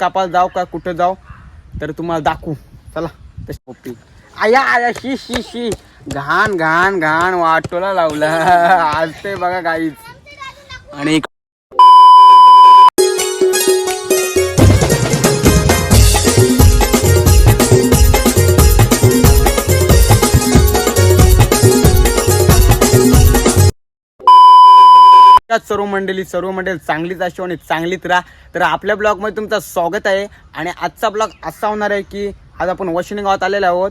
कापायला जाऊ का कुठं जाऊ तर तुम्हाला दाखवू. चला तशी पप्पी आया आया शी शी शी. घाण घाण घाण वाटोला लावला. आज ते बघा गाईच आणि सर्व मंडळी सर्व मंडळी चांगलीच असो आणि चांगलीच राहा. तर आपल्या ब्लॉगमध्ये तुमचं स्वागत आहे. आणि आजचा ब्लॉग असा होणार आहे की आज आपण वशिनी गावात आलेलो आहोत.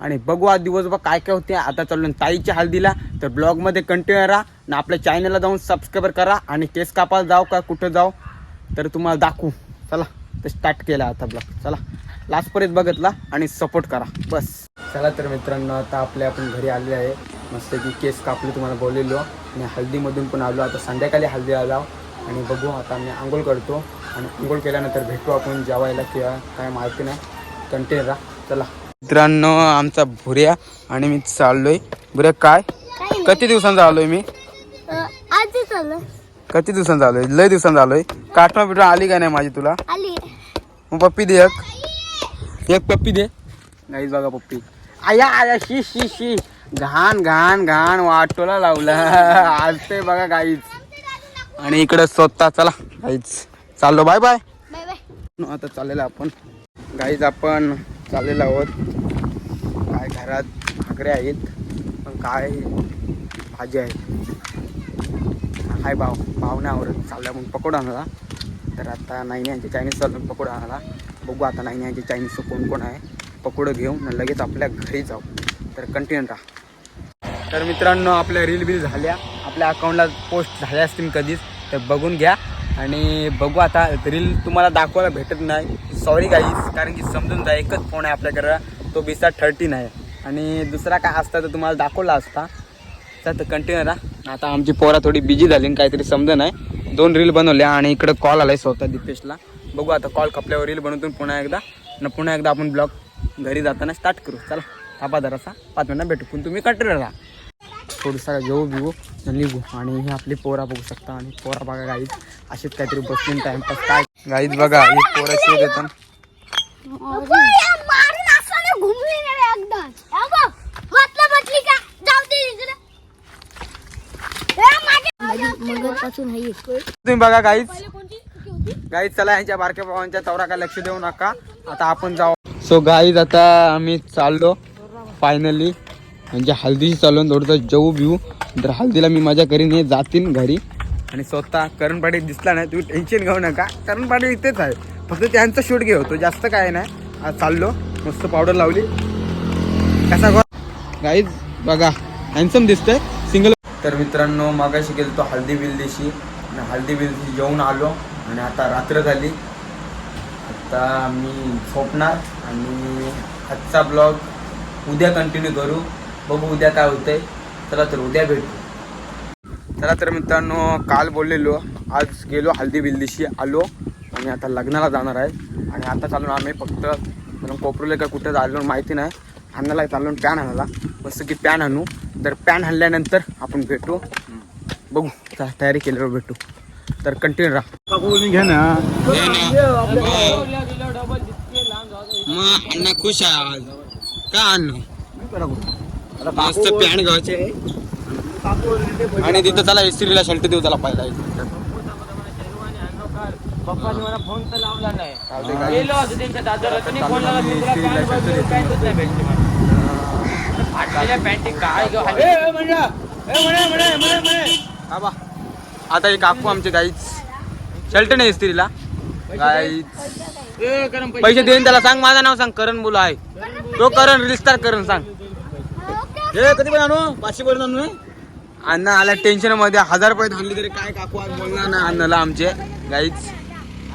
आणि बघू आज दिवसभर काय काय होते. आता चालून ताईच्या हल्दीला तर ब्लॉगमध्ये कंटिन्यू राहा आणि आपल्या चॅनलला जाऊन सबस्क्राईब करा. आणि केस कापायला जाऊ का कुठं जाऊ तर तुम्हाला दाखवू. चला तर स्टार्ट केला आता ब्लॉग. चला. लास्टपर्यंत बघितला आणि सपोर्ट करा. बस. चला तर मित्रांनो आता आपल्या आपण घरी आले आहे. मस्त की केस कापले तुम्हाला बोललेलो. आणि हल्दीमधून पण आलो. आता संध्याकाळी हल्दी आलो. आणि बघू आता मी आंघोळ करतो. आणि आंघोळ केल्यानंतर भेटू आपण जेवायला किंवा काय माहिती नाही. कंटिन्यू राहा. चला. मित्रांनो आमचा भुऱ्या आणि मी चाललोय. भुऱ्या काय? किती दिवसांचा आलोय मी? किती दिवसांचा आलोय लय दिवसांचा आलोय काटमा बिटमा आली का नाही माझी तुला? आली. मग पप्पी दे एक पप्पी दे. नाहीच बघा पप्पी. आया आया शी शी शी. घाण घाण घाण वाटोला लावला. आज ते बघा गाईच. आणि इकडे स्वतः चला. गाईच. चाललो बाय बाय. Bye bye. आता चाललेलं आपण. गाईज आपण चाललेलो आहोत. काय घरात भाकऱ्या आहेत पण काय भाजी आहे. हाय भाव भाव नाही आवडत चाललं आपण पकोडा आणला. तर आता नाही यांचे चायनीज चालून पकोडा आणला. बघू आता नाही यांचे चायनीजचं कोण कोण आहे पकोडं घेऊन लगेच आपल्या घरी जाऊ. तर कंटिन्यू राहा. तर मित्रांनो आपल्या रील बिल झाल्या. आपल्या अकाउंटला पोस्ट झाल्या असतील कधीच तर बघून घ्या. आणि बघू आता रील तुम्हाला दाखवायला भेटत नाही. सॉरी गाईज कारण की समजून जा एकच फोन आहे आपल्याकडं तो बिसा थर्टीन आहे आणि दुसरा काय असता तर तुम्हाला दाखवला असता. तर कंटिन्यू राहा. आता आमची पोरा थोडी बिजी झाली आणि काहीतरी समजून नाही दोन रील बनवल्या आणि इकडं कॉल आलाय स्वतः दिपेशला. बघू आता कॉल कपल्यावर येईल बनवतून पुन्हा एकदा. आणि पुन्हा एकदा आपण ब्लॉग घरी जाताना स्टार्ट करू. चला थापा जरासा. पाच मिनिटं भेटू. पण तुम्ही कंटिन्यू राहा थोडंसं घेऊ हो, बिऊ निघू. आणि हे आपली पोरा बघू शकता. आणि पोरा बघा गाईज अशीच काहीतरी बसून टाइमपास काय? गाईज बघा ही पोरा शेत येतात तुम्ही बघा गाईज गाईज चला यांच्या बारक्या भावांच्या चौरा काय लक्ष देऊ नका. आता आपण जाऊ. सो गाईज आता आम्ही चाललो. फायनली म्हणजे हल्दीशी चालून थोडंसं जेऊ बिऊ तर हल्दीला मी मजा करीन. हे जातीन घरी. आणि स्वतः करण पाटील दिसला नाही. तुम्ही टेन्शन घेऊ नका. करण पाटील इथेच आहे. फक्त त्यांचा शूट घेऊ. तो जास्त काय नाही. आज चाललो. मस्त पावडर लावली. कसा गाईज बघा. हॅन्सम दिसतंय. सिंगल तर मित्रांनो मागाशी गेलो तो हल्दी बिल्दीशी आणि हल्दी बिल्दीशी जेवून आलो. आणि आता रात्र झाली. आता मी झोपणार आणि आजचा ब्लॉग उद्या कंटिन्यू करू. बघू उद्या काय होतंय. चला तर उद्या भेटू. चला तर मित्रांनो काल बोललेलो आज गेलो हल्दी बिल्दीशी आलो आणि आता लग्नाला जाणार आहे. आणि आता चालून आम्ही फक्त म्हणून कोपरूला का कुठं चाललो माहिती नाही. आणायला चाललो पॅन आणायला मस्त की पॅन आणू तर पॅन आणल्यानंतर आपण भेटू. बघू तयारी केल्यावर भेटू. तर कंटिन्यू राहा. घ्या ना. मग अण्णा खुश आहे आज. का अण्णा? मस्त पॅन घ्यायचे आणि तिथं चला इस्त्रीला शर्ट देऊ त्याला पहिला पप्पानी मला फोन तर लावला नाही? गेलो त्यांच्या त्यांनी फोन लावला मी तुला स्त्रीला पॅन्ट शर्ट बघ, पॅन्टच नाही भेटली मला फाटलेल्या पॅन्टी काय गं? हाली? आबा आता एक काकू आमचे गाईच. शर्ट नाही इस्त्रीला गाईच पैसे देईन त्याला. सांग माझं नाव सांग. करण बोला आहे. तो करण रिस्टार करण सांग. हे कधी पण आणू. पाचशे पर्यंत आणू अण्णा आला टेन्शनमध्ये. हजार रुपये धानली तरी काय काकू आज बोलणार ना अण्णाला आमचे. गाईच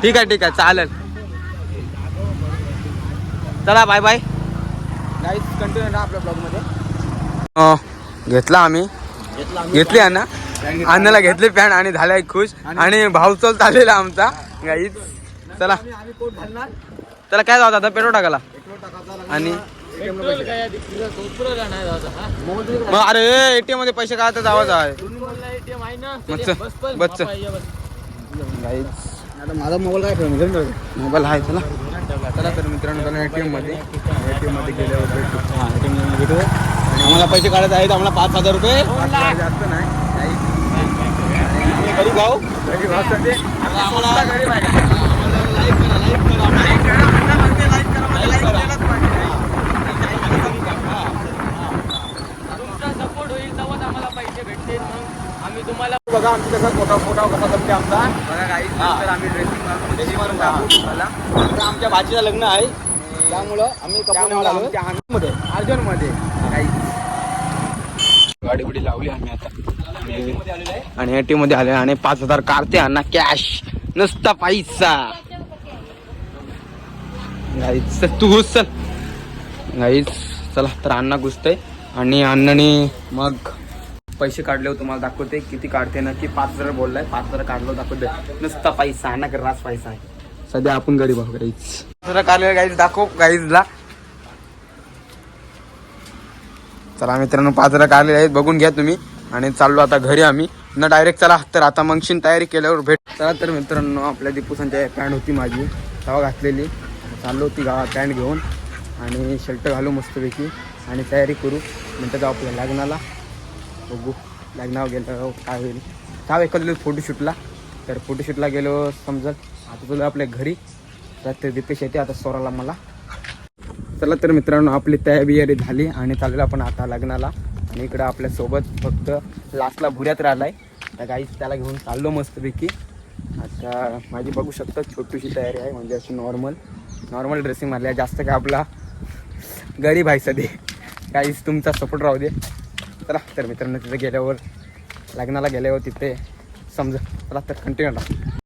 ठीक आहे ठीक आहे. चालेल. चला बाय बाय गाईच कंटिन्यू ना आपल्या ब्लॉगमध्ये. घेतला आम्ही. घेतली अण्णा. अण्णाला घेतली पॅन्ट आणि झालाय खुश. आणि भाव चल चाललेला आमचा. गाईच चला. चला काय जाऊ आता पेट्रोल टाकाला आणि काय? मग अरे एटीएममध्ये पैसे काढतात आवाज आहे आता माझा मोबाईल काय मोबाईल आहे चला चला तर मित्रांनो चला ए टी एममध्ये ए टी एममध्ये गेल्यावर हां? भेटू आम्हाला पैसे काढायचे आहेत आम्हाला पाच हजार रुपये जास्त नाही गरीब भाऊ गरीब भाऊ तर ते आम्हाला गरीब आहे तुमचा सपोर्ट होईल तेव्हाच आम्हाला पैसे भेटतील मग आम्ही तुम्हाला बघा आमची कसा फोटा फोटा कसा जमते आमचा बघा काही तर आम्ही ड्रेसिंग ड्रेसिंग मारून आता आमच्या भाचीचं लग्न आहे. त्यामुळं आम्ही कपडे आमच्या आनंदमध्ये अर्जनमध्ये. काही. गाडी बिडी लावली आम्ही आता. आणि एटी मध्ये आले आणि पाच हजार काढते अण्णा कॅश नुसता पैसा. गाईच तू घुस चल. गाईच चला तर अण्णा घुसतंय. आणि अण्णाने मग पैसे काढले तुम्हाला दाखवते. किती काढते ना की पाच हजार बोललाय. पाच हजार काढलं दाखवते. नुसता पैसा अण्णा रास पैसा आहे. सध्या आपण गरीब आहोत गाईच जरा काढलेलं गाईज दाखव गाईजला चला मित्रांनो पाच हजार काढलेले आहेत. बघून घ्या तुम्ही. आणि चाललो आता घरी आम्ही. न डायरेक्ट चला तर आता मगशीन तयारी केल्यावर भेट चला तर मित्रांनो आपल्या दीपूसांच्या पॅन्ट होती माझी. तवा घातलेली. चाललो होती गावात पॅन्ट घेऊन. आणि शर्ट घालू मस्तपैकी. आणि तयारी करू. नंतर जाऊ आपल्या लग्नाला. बघू. लग्नावर गेलो काय होईल. काय ऐकलं फोटोशूटला तर फोटोशूटला गेलो समजा आता तुला आपल्या घरी. तर दीपेश येते आता स्वराला मला. चला तर मित्रांनो आपली तयारी बियारी झाली. आणि चाललेलो आपण आता लग्नाला. आणि इकडं आपल्यासोबत फक्त लास्टला भुऱ्यात राहिला आहे तर गाईच त्याला घेऊन चाललो मस्तपैकी. आता माझी बघू शकता छोटीशी तयारी आहे म्हणजे अशी नॉर्मल नॉर्मल ड्रेसिंग मारली आहे जास्त काय आपला गरीब आहे सध्या काहीच तुमचा सपोर्ट राहू दे. चला तर मित्रांनो तिथे गेल्यावर लग्नाला गेल्यावर तिथे समजा. चला तर कंटिन्यू राहा.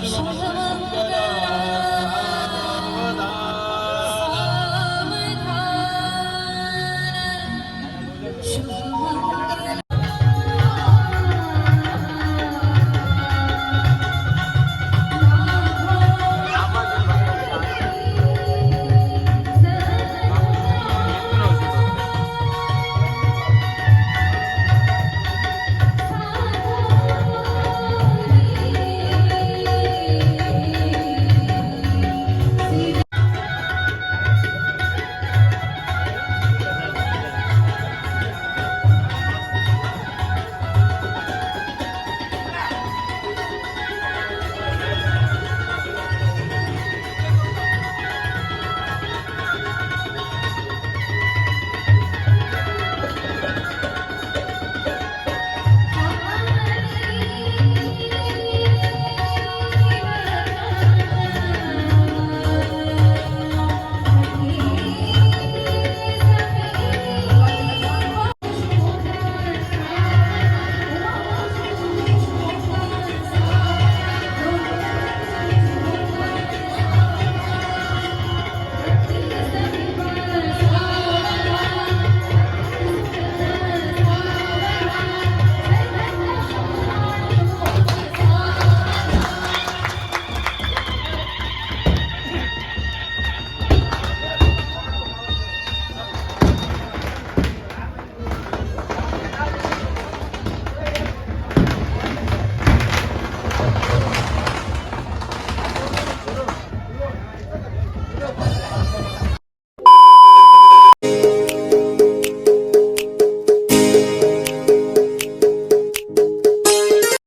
Şu zamanda